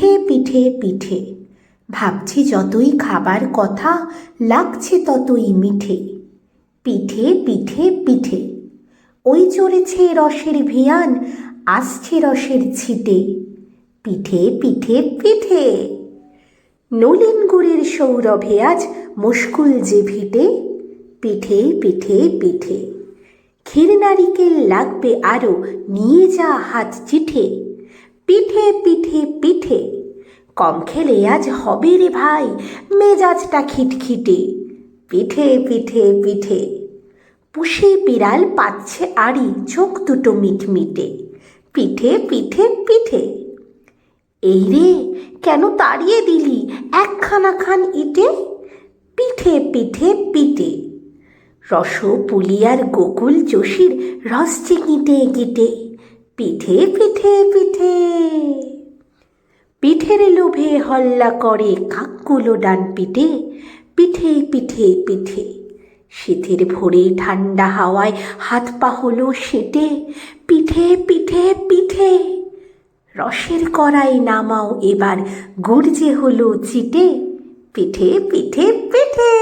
পিঠে পিঠে পিঠে। ভাবছি যতই খাবার কথা, লাগছে ততই মিঠে। পিঠে পিঠে পিঠে। ওই চড়েছে রসের ভিয়ান, আসছে রসের ছিটে। পিঠে পিঠে পিঠে। নলিন গুড়ের সৌরভে আজ মুশকুল যে ভিটে। পিঠে পিঠে পিঠে। ক্ষীর নারিকেল লাগবে আরও নিয়ে যা হাত চিঠে। পিঠে পিঠে পিঠে। কম খেলে আজ হবে রে ভাই, মেজাজটা খিটখিটে। পিঠে পিঠে পিঠে। পুষে বিড়াল পাচ্ছে আড়ি, চোখ দুটো মিটমিটে। পিঠে পিঠে পিঠে। এই রে, কেন তাড়িয়ে দিলি একখানা খান ইটে? পিঠে পিঠে পিঠে। রস পুলিয়ার গোকুল চষির রস চিকিটে গিটে। পিঠে পিঠে পিঠে। পিঠের লোভে হল্লা করে কাকগুলো ডান পিঠে পিঠে পিঠে। পিঠে শীতের ভোরে ঠান্ডা হাওয়ায় হাত পা হলো সেটে, পিঠে পিঠে পিঠে। রসের কড়াই নামাও এবার গুড় যে হলো চিটে, পিঠে পিঠে পিঠে।